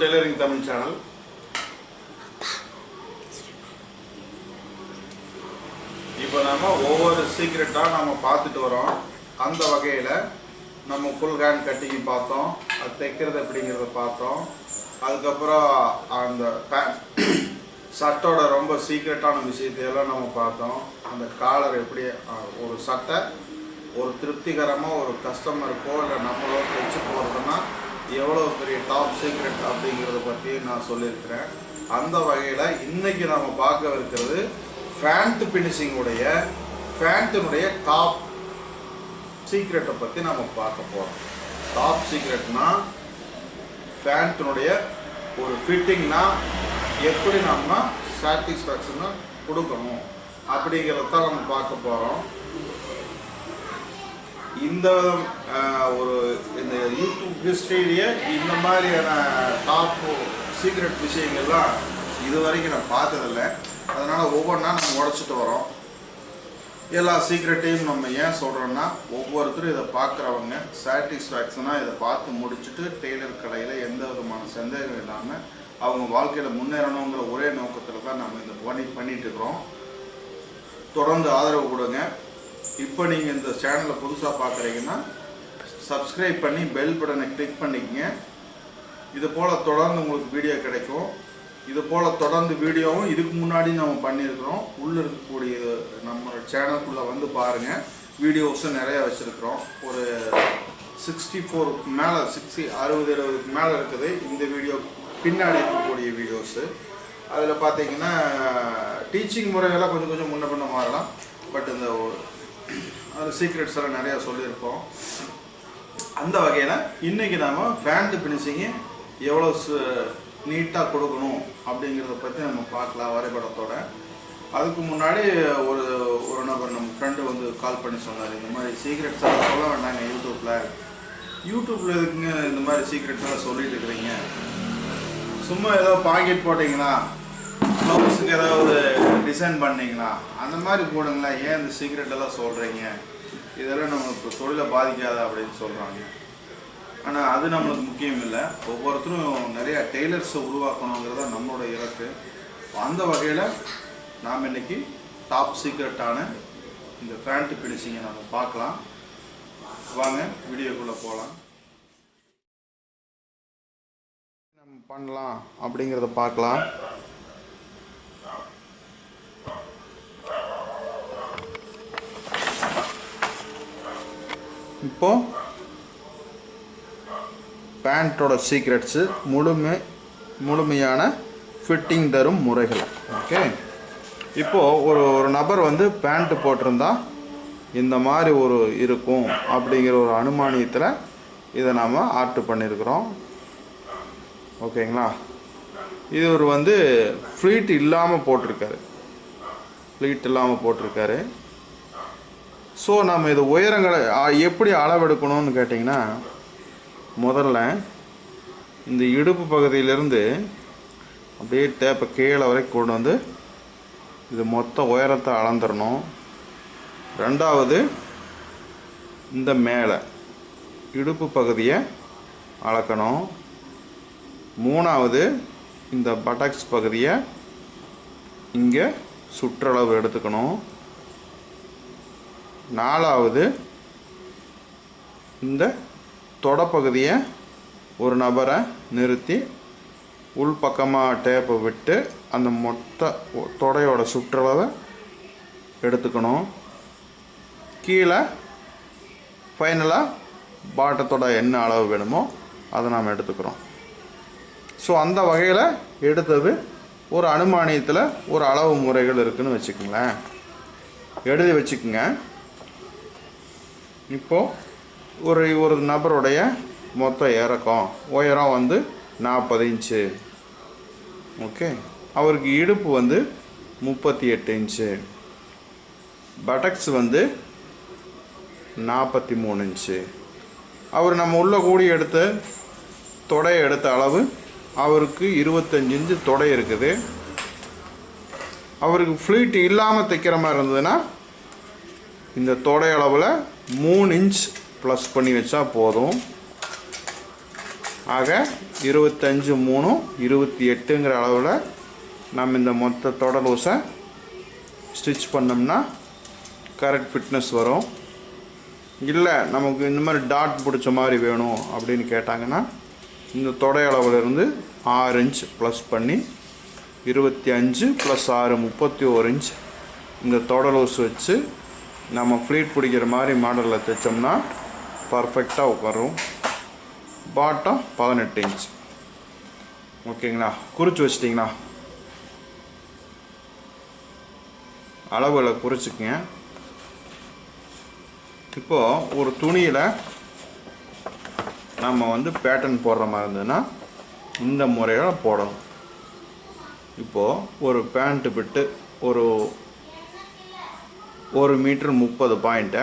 Tailoring Tamil channel இப்போ நம்ம ஒவ்வொரு சீக்ரெட்டாக நம்ம பார்த்துட்டு வரோம். அந்த வகையில் நம்ம ஃபுல் ஹேண்ட் கட்டிங் பார்த்தோம். அது தைக்கிறது அப்படிங்கிறத பார்த்தோம். அதுக்கப்புறம் அந்த பே- சட்டோட ரொம்ப சீக்ரெட்டான விஷயத்தையெல்லாம் நம்ம பார்த்தோம். அந்த காலர் எப்படி ஒரு சட்டை ஒரு திருப்திகரமாக ஒரு கஸ்டமருக்கோ இல்லை நம்மளோ தைச்சு போகிறதுனா எவ்வளோ பெரிய டாப் சீக்ரெட் அப்படிங்கிறத பற்றி நான் சொல்லியிருக்கிறேன். அந்த வகையில் இன்றைக்கி நம்ம பார்க்க இருக்கிறது ஃபேண்ட் ஃபினிஷிங்குடைய ஃபேண்ட்டினுடைய டாப் சீக்ரெட்டை பற்றி நம்ம பார்க்க போகிறோம் டாப் சீக்ரெட்னா ஃபேண்ட்டினுடைய ஒரு ஃபிட்டிங்னா எப்படி நம்ம சாட்டிஸ்ஃபேக்ஷனை கொடுக்கணும் அப்படிங்கிறத தான் நம்ம பார்க்க போகிறோம் இந்த ஒரு இந்த யூடியூப் ஹிஸ்டரியிலேயே இந்த மாதிரியான டாப் சீக்ரெட் விஷயங்கள்லாம் இது வரைக்கும் நான் பார்த்ததில்லை. அதனால் ஒவ்வொன்றா நம்ம உடச்சிட்டு வரோம். எல்லா சீக்ரெட்டையும் நம்ம ஏன் சொல்கிறோன்னா ஒவ்வொருத்தரும் இதை பார்க்குறவங்க சாட்டிஸ்ஃபேக்ஷனாக இதை பார்த்து முடிச்சுட்டு டெய்லர் கடையில் எந்த விதமான சந்தேகம் இல்லாமல் அவங்க வாழ்க்கையில் முன்னேறணுங்கிற ஒரே நோக்கத்தில் தான் நம்ம இந்த பணி பண்ணிகிட்டு இருக்கிறோம். தொடர்ந்து ஆதரவு கொடுங்க. இப்போ நீங்கள் இந்த சேனலை புதுசாக பார்க்குறீங்கன்னா சப்ஸ்கிரைப் பண்ணி பெல் பட்டனை கிளிக் பண்ணிக்கங்க. இது போல் தொடர்ந்து உங்களுக்கு வீடியோ கிடைக்கும். இது போல் தொடர்ந்து வீடியோவும் இதுக்கு முன்னாடி நம்ம பண்ணியிருக்கிறோம். உள்ளே இருக்கக்கூடிய நம்ம சேனலுக்குள்ளே வந்து பாருங்கள் வீடியோஸும் நிறையா வச்சுருக்கிறோம். ஒரு சிக்ஸ்டி ஃபோருக்கு மேலே சிக்ஸ்டி அறுபது எழுபதுக்கு மேலே இருக்குது. இந்த வீடியோ பின்னாடி இருக்கக்கூடிய வீடியோஸு அதில் பார்த்தீங்கன்னா டீச்சிங் முறையெல்லாம் கொஞ்சம் கொஞ்சம் முன்ன பின்ன மாறலாம். பட் இந்த ஒரு அது சீக்ரெட்ஸ் எல்லாம் நிறையா சொல்லியிருப்போம் அந்த வகையில் இன்றைக்கி நாம் ஃபேண்ட் ஃபினிஷிங்கு எவ்வளோ நீட்டாக கொடுக்கணும் அப்படிங்கிறத பற்றி நம்ம பார்க்கலாம் வரைபடத்தோட. அதுக்கு முன்னாடி ஒரு ஒரு நபர் நம்ம ஃப்ரெண்டு வந்து கால் பண்ணி சொன்னார். இந்த மாதிரி சீக்ரெட்ஸ் எல்லாம் சொல்ல வேண்டாங்க யூடியூப்பில் யூடியூப்பில் எதுக்குங்க இந்த மாதிரி சீக்ரெட்ஸ் எல்லாம் சொல்லிட்டு இருக்கிறீங்க? சும்மா ஏதோ பாக்கெட் போட்டிங்கன்னா ப்ளவுஸுக்கு ஏதாவது டிசைன் பண்ணீங்களா? அந்த மாதிரி போடுங்களேன். ஏன் இந்த சீக்ரெட் எல்லாம் சொல்கிறீங்க இதெல்லாம் நம்மளுக்கு தொழிலை பாதிக்காது அப்படின்னு சொல்கிறாங்க ஆனால் அது நம்மளுக்கு முக்கியம் இல்லை. ஒவ்வொருத்தரும் நிறையா டெய்லர்ஸை உருவாக்கணுங்கிறது தான் நம்மளோட இலக்கு. அந்த வகையில் நாம் இன்னைக்கு டாப் சீக்ரெட்டான இந்த பேண்ட் பிடிச்சிங்க நம்ம பார்க்கலாம். வாங்க வீடியோக்குள்ளே போகலாம் நம்ம பண்ணலாம் அப்படிங்கிறத பார்க்கலாம். இப்போது பேண்ட்டோட சீக்ரெட்ஸு முழுமை முழுமையான ஃபிட்டிங் தரும் முறைகள். ஓகே இப்போது ஒரு ஒரு நபர் வந்து பேண்ட்டு போட்டிருந்தா இந்த மாதிரி ஒரு இருக்கும் அப்படிங்கிற ஒரு அனுமானியத்தில் இதை நாம் ஆர்ட் பண்ணியிருக்கிறோம் ஓகேங்களா? இது ஒரு வந்து ஃப்ளீட் இல்லாமல் போட்டிருக்காரு. ஃப்ளீட் இல்லாமல் போட்டிருக்காரு. ஸோ நம்ம இது உயரங்களை எப்படி அளவெடுக்கணும்னு கேட்டிங்கன்னா முதல்ல இந்த இடுப்பு பகுதியிலேருந்து அப்படியே டேப்பை கீழே வரைக்கும் கொண்டு வந்து இது மொத்த உயரத்தை அளந்துடணும். ரெண்டாவது இந்த மேலே இடுப்பு பகுதியை அளக்கணும். மூணாவது இந்த பட்டாக்ஸ் பகுதியை இங்கே சுற்றளவு எடுத்துக்கணும். நாலாவது இந்த தொடப்பகுதியை ஒரு நபரை நிறுத்தி உள்பக்கமாக டேப்பை விட்டு அந்த மொத்த தொடையோட சுற்றளவை எடுத்துக்கணும். கீழே ஃபைனலாக பாட்டத்தோட என்ன அளவு வேணுமோ அதை நாம் எடுத்துக்கிறோம். ஸோ அந்த வகையில் எடுத்தது ஒரு அனுமானியத்தில் ஒரு அளவு முறைகள் இருக்குதுன்னு வச்சுக்கோங்களேன். எழுதி வச்சுக்கோங்க. இப்போது ஒரு ஒரு நபருடைய மொத்த இறக்கம் உயரம் வந்து நாற்பது இன்ச்சு. ஓகே? அவருக்கு இடுப்பு வந்து முப்பத்தி எட்டு இன்ச்சு. பட்டக்ஸ் வந்து நாற்பத்தி மூணு இன்ச்சு. அவர் நம்ம உள்ள கூடி எடுத்த தொடையை எடுத்த அளவு அவருக்கு இருபத்தஞ்சு இன்ச்சு தொடை இருக்குது. அவருக்கு ஃப்ளீட் இல்லாமல் தைக்கிற மாதிரி இருந்ததுன்னா இந்த தொடை அளவில் மூணு இன்ச் ப்ளஸ் பண்ணி வச்சா போதும். ஆக இருபத்தஞ்சு மூணு இருபத்தி எட்டுங்கிற அளவில் நம்ம இந்த மொத்த தொடர் ஊசை ஸ்டிச் பண்ணோம்னா கரெக்ட் ஃபிட்னஸ் வரும். இல்லை நமக்கு இந்த மாதிரி டாட் பிடிச்ச மாதிரி வேணும் அப்படின்னு கேட்டாங்கன்னா இந்த தொடை அளவிலிருந்து ஆறு இன்ச் ப்ளஸ் பண்ணி இருபத்தி அஞ்சு ப்ளஸ் ஆறு முப்பத்தி ஓர் இன்ச் இந்த தொடர் வச்சு நம்ம ஃப்ளீட் பிடிக்கிற மாதிரி மாடலில் தைச்சோம்னா பர்ஃபெக்டாக உட்காரும். பாட்டம் பதினெட்டு இன்ச் ஓகேங்களா குறித்து வச்சிட்டிங்களா அளவில் குறிச்சிக்கங்க. இப்போது ஒரு துணியில் நம்ம வந்து பேட்டர்ன் போடுற மாதிரி இருந்ததுன்னா இந்த முறையில் போடணும். இப்போது ஒரு பேண்ட்டு பிட்டு ஒரு ஒரு மீட்ரு முப்பது பாயிண்ட்டை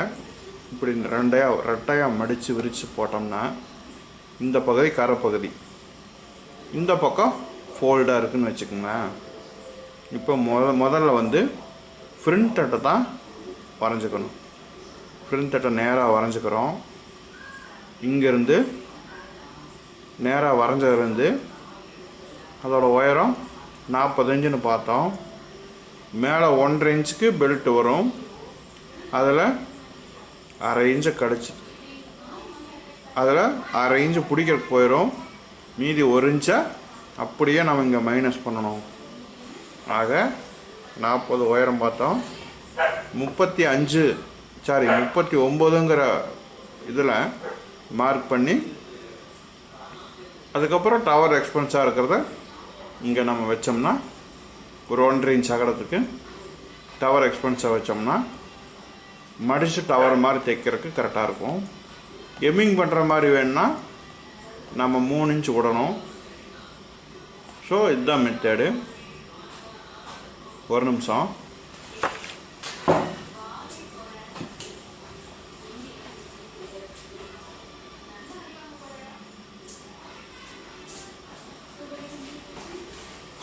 இப்படி ரெண்டையாக ரெட்டையாக மடித்து விரித்து போட்டோம்னா இந்த பகுதி கரைப்பகுதி. இந்த பக்கம் ஃபோல்டாக இருக்குன்னு வச்சுக்கோங்களேன். இப்போ முத முதல்ல வந்து ஃப்ரண்ட் தட்டை தான் வரைஞ்சிக்கணும். ஃப்ரண்ட் தட்டை நேராக வரைஞ்சிக்கிறோம். இங்கேருந்து நேராக வரைஞ்சதுலேருந்து அதோட உயரம் நாற்பது இன்ச்சுன்னு பார்த்தோம். மேலே ஒன்றரை இன்ச்சுக்கு பெல்ட் வரும். அதில் அரை இன்ச்சை கடிச்சு. அதில் அரை இன்ச்சு பிடிக்கிறதுக்கு போயிடும் மீதி ஒரு இன்ச்சை அப்படியே நம்ம இங்கே மைனஸ் பண்ணணும். ஆக நாற்பது உயரம் பார்த்தோம். முப்பத்தி அஞ்சு சாரி முப்பத்தி ஒம்போதுங்கிற இதில் மார்க் பண்ணி அதுக்கப்புறம் டவர் எக்ஸ்பென்ஸாக இருக்கிறத இங்கே நம்ம வச்சோம்னா ஒரு ஒன்றரை இன்ச் அகலத்துக்கு டவர் எக்ஸ்பென்ஸை வச்சோம்னா மடித்து டவர் மாதிரி தைக்கிறதுக்கு கரெக்டாக இருக்கும். எம்மிங் பண்ணுற மாதிரி வேணும்னா நம்ம மூணு இன்ச் விடணும். ஸோ இதுதான் மெத்தேடு ஒரு நிமிஷம்.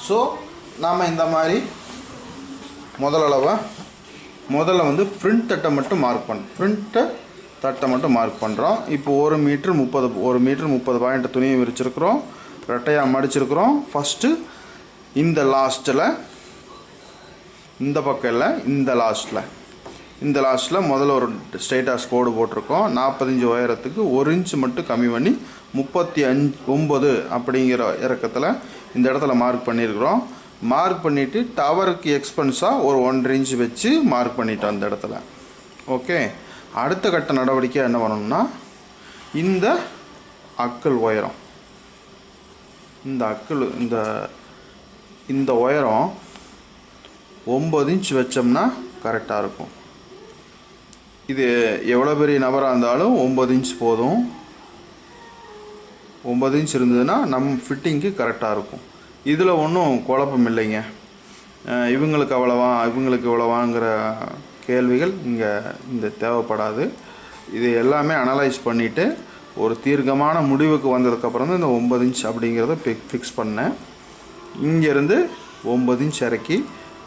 ஸோ நாம் இந்த மாதிரி முதல் அளவை முதல்ல வந்து பிரிண்ட் தட்டை மட்டும் மார்க் பண்ண. ஃப்ரண்ட்டை தட்டை மட்டும் மார்க் பண்ணுறோம் இப்போ ஒரு மீட்ரு முப்பது ஒரு மீட்ரு முப்பது பாயிண்ட் துணியை விரிச்சிருக்கிறோம். ரெட்டையாக மடிச்சிருக்கிறோம். ஃபஸ்ட்டு இந்த லாஸ்ட்டில் இந்த பக்கம் இல்லை இந்த லாஸ்ட்டில் இந்த லாஸ்ட்டில் முதல்ல ஒரு ஸ்ட்ரைட்டாக கோடு போட்டிருக்கோம். நாற்பத்தஞ்சு உயரத்துக்கு ஒரு இன்ச் மட்டும் கம்மி பண்ணி முப்பத்தி அஞ்சு ஒம்பது அப்படிங்கிற இறக்கத்தில் இந்த இடத்துல மார்க் பண்ணியிருக்கிறோம் மார்க் பண்ணிவிட்டு டவருக்கு எக்ஸ்பென்ஸாக ஒரு ஒன்றரை இன்ச் வச்சு மார்க் பண்ணிட்டோம் அந்த இடத்துல. ஓகே அடுத்த கட்ட நடவடிக்கை என்ன பண்ணணும்னா இந்த அக்கல் உயரம். இந்த அக்கல் இந்த இந்த உயரம் ஒம்பது இன்ச் வச்சோம்னா கரெக்டாக இருக்கும். இது எவ்வளோ பெரிய நபராக இருந்தாலும் ஒம்பது இன்ச் போதும். ஒம்பது இன்ச் இருந்ததுன்னா நம் ஃபிட்டிங்க்கு கரெக்டாக இருக்கும். இதில் ஒன்றும் குழப்பம் இல்லைங்க. இவங்களுக்கு அவ்வளவா இவங்களுக்கு இவ்வளவாங்கிற கேள்விகள் இங்கே இந்த தேவைப்படாது. இது எல்லாமே அனலைஸ் பண்ணிவிட்டு ஒரு தீர்க்கமான முடிவுக்கு வந்ததுக்கப்புறம் தான் இந்த ஒம்பது இன்ச் அப்படிங்கிறத ஃபிக்ஸ் பண்ணேன். இங்கேருந்து ஒம்பது இன்ச் இறக்கி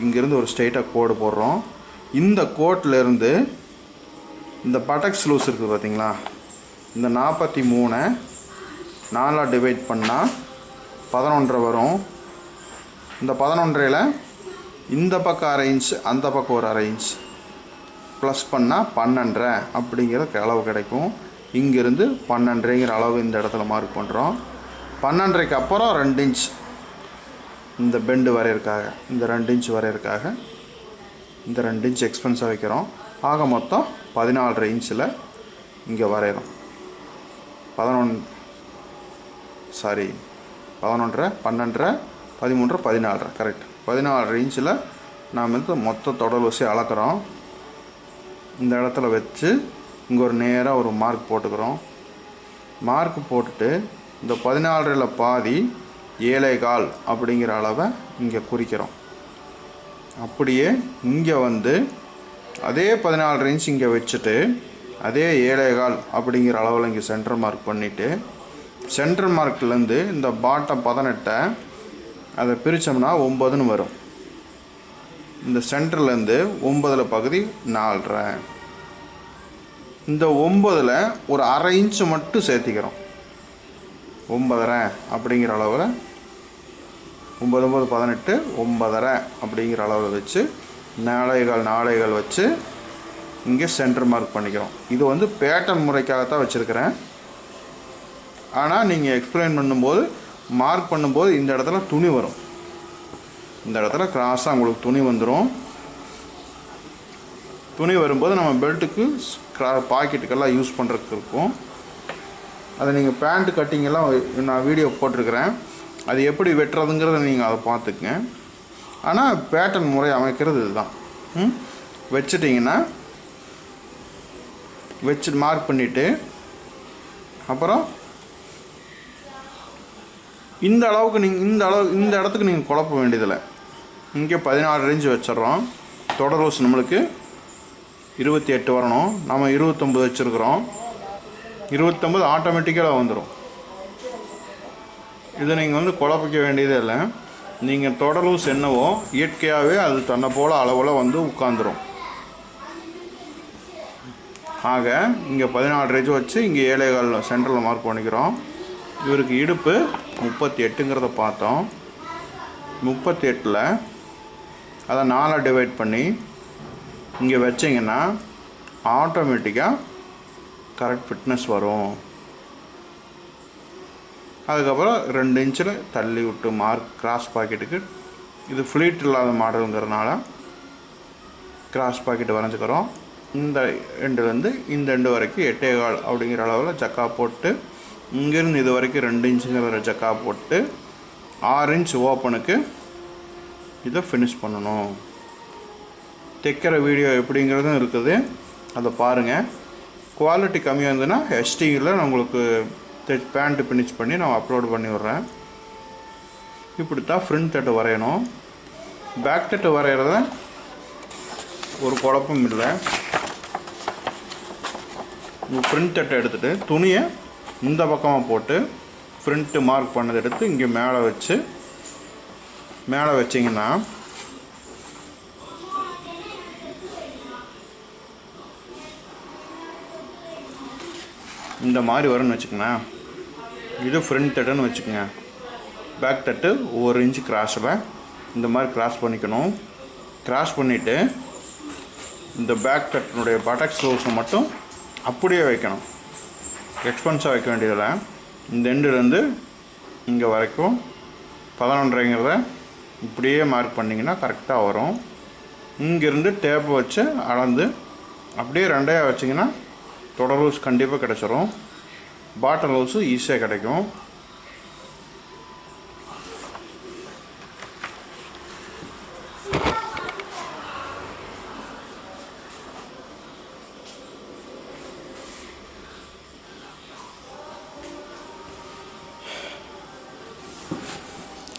இங்கேருந்து ஒரு ஸ்ட்ரைட்டாக கோடு போடுறோம். இந்த கோட்டிலேருந்து இந்த பட்டக்ஸ் லூஸ் இருக்குது பார்த்தீங்களா இந்த நாற்பத்தி மூணை நாலாக டிவைட் பண்ணால் பதினொன்றரை வரும். இந்த பதினொன்றையில் இந்த பக்கம் அரை இன்ச் அந்த பக்கம் ஒரு அரை இன்ச் ப்ளஸ் பண்ணால் பன்னெண்டரை அப்படிங்கிற அளவு கிடைக்கும். இங்கேருந்து பன்னெண்டரைங்கிற அளவு இந்த இடத்துல மார்க் பண்ணுறோம் பன்னெண்டரைக்கு அப்புறம் ரெண்டு இன்ச் இந்த பெண்டு வரையறக்காக இந்த ரெண்டு இன்ச் வரையறக்காக இந்த ரெண்டு இன்ச் எக்ஸ்பென்ஸாக வைக்கிறோம். ஆக மொத்தம் பதினாலரை இன்ச்சில் இங்கே வரைகிறோம் பதினொன்று சாரி பதினொன்றரை பன்னெண்டரை பதிமூன்றரை பதினாலரை. கரெக்ட் பதினாலரை இன்ச்சில் நாம் வந்து மொத்த தொடர் வசி அளக்குறோம். இந்த இடத்துல வச்சு இங்கே ஒரு நேராக ஒரு மார்க் போட்டுக்கிறோம். மார்க் போட்டுட்டு இந்த பதினாலரில் பாதி ஏழை கால் அப்படிங்கிற அளவை இங்கே குறிக்கிறோம். அப்படியே இங்கே வந்து அதே பதினாலு இன்ச் இங்கே வச்சுட்டு அதே ஏழை கால் அப்படிங்கிற அளவில் இங்கே சென்டர் மார்க் பண்ணிவிட்டு சென்ட்ரல் மார்க்லேருந்து இந்த பாட்டம் பதினெட்டை அதை பிரித்தோம்னா ஒம்பதுன்னு வரும். இந்த சென்டர்லேருந்து ஒம்பதில் பகுதி நாலரை. இந்த ஒம்பதில் ஒரு அரை இன்ச்சு மட்டும் சேர்த்திக்கிறோம். ஒன்பதரை அப்படிங்கிற அளவில் ஒம்பது ஒம்பது பதினெட்டு ஒன்பதரை அப்படிங்கிற அளவில் வச்சு நாளைகள் நாளைகள் வச்சு இங்கே சென்டர் மார்க் பண்ணிக்கிறோம். இது வந்து பேட்டன் முறைக்காகத்தான் வச்சுருக்கிறேன். ஆனால் நீங்கள் எக்ஸ்பிளைன் பண்ணும்போது மார்க் பண்ணும்போது இந்த இடத்துல துணி வரும். இந்த இடத்துல கிராஸாக உங்களுக்கு துணி வந்துடும் துணி வரும்போது நம்ம பெல்ட்டுக்கு க்ரா பாக்கெட்டுக்கெல்லாம் யூஸ் பண்ணுறதுக்கு இருக்கும். அதை நீங்கள் பேண்ட்டு கட்டிங்கெல்லாம் நான் வீடியோ போட்டிருக்கிறேன். அது எப்படி வெட்டுறதுங்கிறத நீங்கள் அதை பார்த்துக்குங்க. ஆனால் பேட்டர்ன் முறை அமைக்கிறது இதுதான். ம்? வச்சிட்டிங்கன்னா வச்சு மார்க் பண்ணிவிட்டு அப்புறம் இந்த அளவுக்கு நீங்கள் இந்த அளவு இந்த இடத்துக்கு நீங்கள் குழப்ப வேண்டியதில்லை. இங்கே பதினாறு ரேஞ்சு வச்சிடுறோம். தொடர் ரோஸ் நம்மளுக்கு இருபத்தி எட்டு வரணும். நம்ம இருபத்தொம்பது வச்சுருக்குறோம். இருபத்தொம்பது ஆட்டோமேட்டிக்காக வந்துடும் இதை நீங்கள் வந்து குழப்பிக்க வேண்டியதே இல்லை. நீங்கள் தொடர் லூஸ் என்னவோ இயற்கையாகவே அது தன்னை போல் அளவில் வந்து உட்காந்துரும் ஆக இங்கே பதினாலு ரேஜ் வச்சு இங்கே ஏழைகால் சென்டரில் மார்க் பண்ணிக்கிறோம். இவருக்கு இடுப்பு முப்பத்தி எட்டுங்கிறத பார்த்தோம். முப்பத்தி எட்டில் அதை நாலாக டிவைட் பண்ணி இங்கே வச்சிங்கன்னா ஆட்டோமேட்டிக்காக கரெக்ட் ஃபிட்னஸ் வரும். அதுக்கப்புறம் ரெண்டு இன்ச்சில் தள்ளி விட்டு மார்க் கிராஸ் பாக்கெட்டுக்கு இது ஃப்ளீட் இல்லாத மாடலுங்கிறதுனால கிராஸ் பாக்கெட் வரைஞ்சிக்கிறோம். இந்த எண்டுலேருந்து இந்த எண்டு வரைக்கும் எட்டே கால் அப்படிங்கிற அளவில் ஜக்கா போட்டு இங்கேருந்து இது வரைக்கும் ரெண்டு இன்ச்சுங்கிற ஜக்கா போட்டு ஆறு இன்ச் ஓப்பனுக்கு இதை ஃபினிஷ் பண்ணணும். தைக்கிற வீடியோ எப்படிங்கிறதும் இருக்குது. அதை பாருங்கள் குவாலிட்டி கம்மியாக இருந்ததுன்னா ஹெச்டியில் நான் உங்களுக்கு பேண்ட்டு ஃபினிஷ் பண்ணி நான் அப்லோட் பண்ணி விட்றேன். இப்படி தான் ஃப்ரண்ட் தட்டு வரையணும். பேக் தட்டு வரைகிறத ஒரு குழப்பம் இல்லை. ஃப்ரண்ட் தட்டை எடுத்துகிட்டு துணியை இந்த பக்கமாக போட்டு ப்ரிண்ட்டு மார்க் பண்ணதை எடுத்து இங்கே மேலே வச்சு மேலே வச்சிங்கன்னா இந்த மாதிரி வரும்னு வச்சுக்கோங்களேன். இது ஃப்ரண்ட் தட்டுன்னு வச்சுக்கோங்க. பேக் தட்டு ஒரு இன்ச்சு கிராஸில் இந்த மாதிரி கிராஸ் பண்ணிக்கணும். கிராஸ் பண்ணிவிட்டு இந்த பேக் தட்டினுடைய பட்டக் ஸ்லோஸை மட்டும் அப்படியே வைக்கணும். எக்ஸ்பென்ஸாக வைக்க வேண்டியதில்லை. இந்த எண்டுலேருந்து இங்கே வரைக்கும் பதினொன்றைங்கிறத இப்படியே மார்க் பண்ணிங்கன்னா கரெக்டாக வரும். இங்கேருந்து டேப்பை வச்சு அளந்து அப்படியே ரெண்டையாக வச்சிங்கன்னா தொடர் லூஸ் கண்டிப்பாக கிடச்சிரும். பாட்டல் லூஸு ஈஸியாக கிடைக்கும்.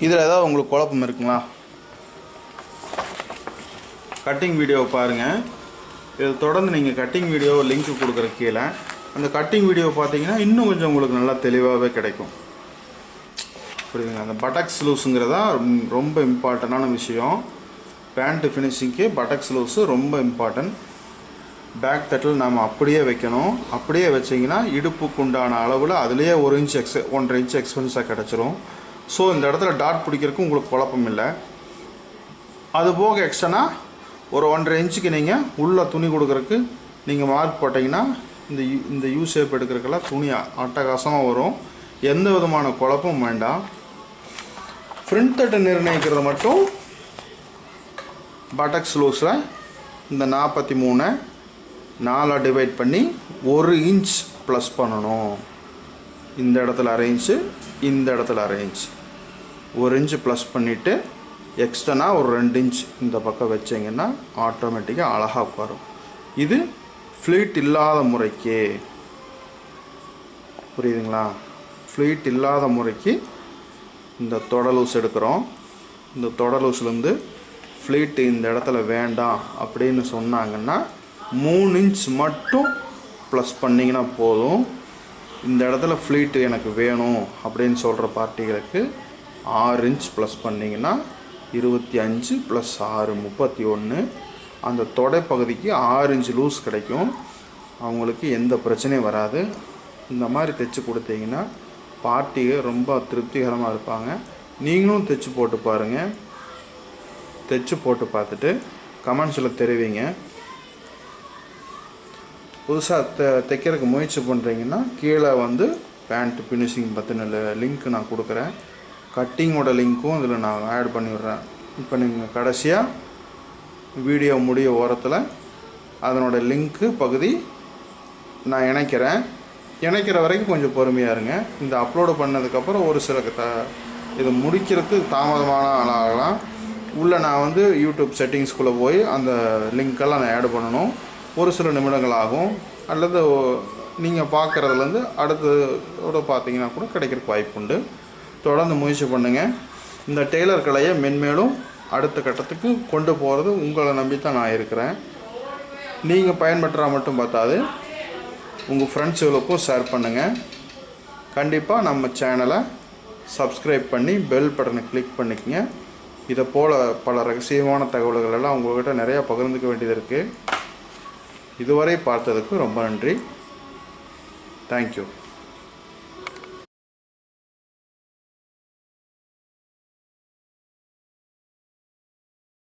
இதில் ஏதாவது உங்களுக்கு குழப்பம் இருக்குங்களா? கட்டிங் வீடியோ பாருங்கள் இது தொடர்ந்து நீங்கள் கட்டிங் வீடியோ லிங்க் கொடுக்குற கீழே அந்த கட்டிங் வீடியோ பார்த்தீங்கன்னா இன்னும் கொஞ்சம் உங்களுக்கு நல்லா தெளிவாகவே கிடைக்கும். புரியுதுங்க? அந்த பட்டக்ஸ் லூஸுங்கிறதா ரொம்ப- ரொம்ப இம்பார்ட்டண்டான விஷயம் பேண்ட்டு ஃபினிஷிங்க்கு பட்டக்ஸ் லூஸு ரொம்ப இம்பார்ட்டன்ட் பேக் தட்டில் நாம் அப்படியே வைக்கணும். அப்படியே வச்சிங்கன்னா இடுப்புக்கு உண்டான அளவில் அதுலேயே ஒரு இன்ச் எக்ஸ் ஒன்றரை இன்ச் எக்ஸ்பென்ஸாக கிடச்சிரும். ஸோ இந்த இடத்துல டாட் பிடிக்கிறதுக்கு உங்களுக்கு குழப்பம் இல்லை. அது போக எக்ஸ்ட்ரனா ஒரு ஒன்றரை இன்ச்சுக்கு நீங்கள் உள்ளே துணி கொடுக்குறக்கு நீங்கள் மார்க் போட்டிங்கன்னா இந்த இந்த யூ ஷேப் எடுக்கிறதுக்கெல்லாம் துணி அட்டகாசமாக வரும். எந்த விதமான குழப்பமும் வேண்டாம். ஃப்ரண்ட் தட்டை நிர்ணயிக்கிறது மட்டும் பட்டக்ஸ் லூஸில் இந்த நாற்பத்தி மூணை நாலாக டிவைட் பண்ணி ஒரு இன்ச் ப்ளஸ் பண்ணணும். இந்த இடத்துல அரை இன்ச்சு இந்த இடத்துல அரை இன்ச் ஒரு இன்ச்சு ப்ளஸ் பண்ணிவிட்டு எக்ஸ்டனா ஒரு ரெண்டு இன்ச் இந்த பக்கம் வச்சிங்கன்னா ஆட்டோமேட்டிக்காக அழகாக உட்காரும். இது ஃப்ளீட் இல்லாத முறைக்கு. புரியுதுங்களா? ஃப்ளீட் இல்லாத முறைக்கு இந்த தொடலூஸ் எடுக்கிறோம். இந்த தொடலூஸ்லேருந்து ஃப்ளீட்டு இந்த இடத்துல வேண்டாம் அப்படின்னு சொன்னாங்கன்னா மூணு இன்ச் மட்டும் ப்ளஸ் பண்ணிங்கன்னா போதும். இந்த இடத்துல ஃப்ளீட்டு எனக்கு வேணும் அப்படின்னு சொல்கிற பார்ட்டிகளுக்கு ஆறு இன்ச் ப்ளஸ் பண்ணிங்கன்னா இருபத்தி அஞ்சு ப்ளஸ் ஆறு முப்பத்தி ஒன்று அந்த தொடை பகுதிக்கு ஆறு இன்ச் லூஸ் கிடைக்கும். அவங்களுக்கு எந்த பிரச்சனையும் வராது. இந்த மாதிரி தைச்சி கொடுத்தீங்கன்னா பார்ட்டிக்கு ரொம்ப திருப்திகரமாக இருப்பாங்க. நீங்களும் தைச்சி போட்டு பாருங்கள் தைச்சி போட்டு பார்த்துட்டு கமெண்ட்ஸில் தெரிவிங்க. புதுசாக த தைக்கிறதுக்கு முயற்சி பண்ணுறீங்கன்னா கீழே வந்து பேண்ட் ஃபினிஷிங் பற்றின லிங்க் நான் கொடுக்குறேன். கட்டிங்கோட லிங்க்கும் இதில் நான் ஆட் பண்ணிவிடுறேன் இப்போ நீங்கள் கடைசியாக வீடியோ முடிய ஓரத்தில் அதனோட லிங்க்கு பகுதி நான் இணைக்கிறேன். இணைக்கிற வரைக்கும் கொஞ்சம் பொறுமையாக இருங்க. இந்த அப்லோடு பண்ணதுக்கப்புறம் ஒரு சில த இது முடிக்கிறதுக்கு தாமதமான ஆளாகலாம். உள்ளே நான் வந்து யூடியூப் செட்டிங்ஸ்குள்ளே போய் அந்த லிங்க்கெல்லாம் நான் ஆட் பண்ணணும். ஒரு சில நிமிடங்கள் ஆகும் அல்லது நீங்கள் பார்க்குறதுலேருந்து அடுத்ததோட பார்த்தீங்கன்னா கூட கிடைக்கிறதுக்கு வாய்ப்புண்டு. தொடர்ந்து முயற்சி பண்ணுங்கள் இந்த டெய்லர் கலையை மென்மேலும் அடுத்த கட்டத்துக்கு கொண்டு போகிறது உங்களை நம்பி தான் நான் இருக்கிறேன். நீங்கள் பயன்பெற்றால் மட்டும் பார்த்தாது உங்கள் ஃப்ரெண்ட்ஸுகளுக்கும் ஷேர் பண்ணுங்கள் கண்டிப்பாக நம்ம சேனலை சப்ஸ்கிரைப் பண்ணி பெல் பட்டனை கிளிக் பண்ணிக்கங்க. இதை போல் பல ரகசியமான தகவல்கள் எல்லாம் உங்கள்கிட்ட நிறையா பகிர்ந்துக்க வேண்டியது இருக்குது இதுவரை பார்த்ததுக்கு ரொம்ப நன்றி. தேங்க்யூ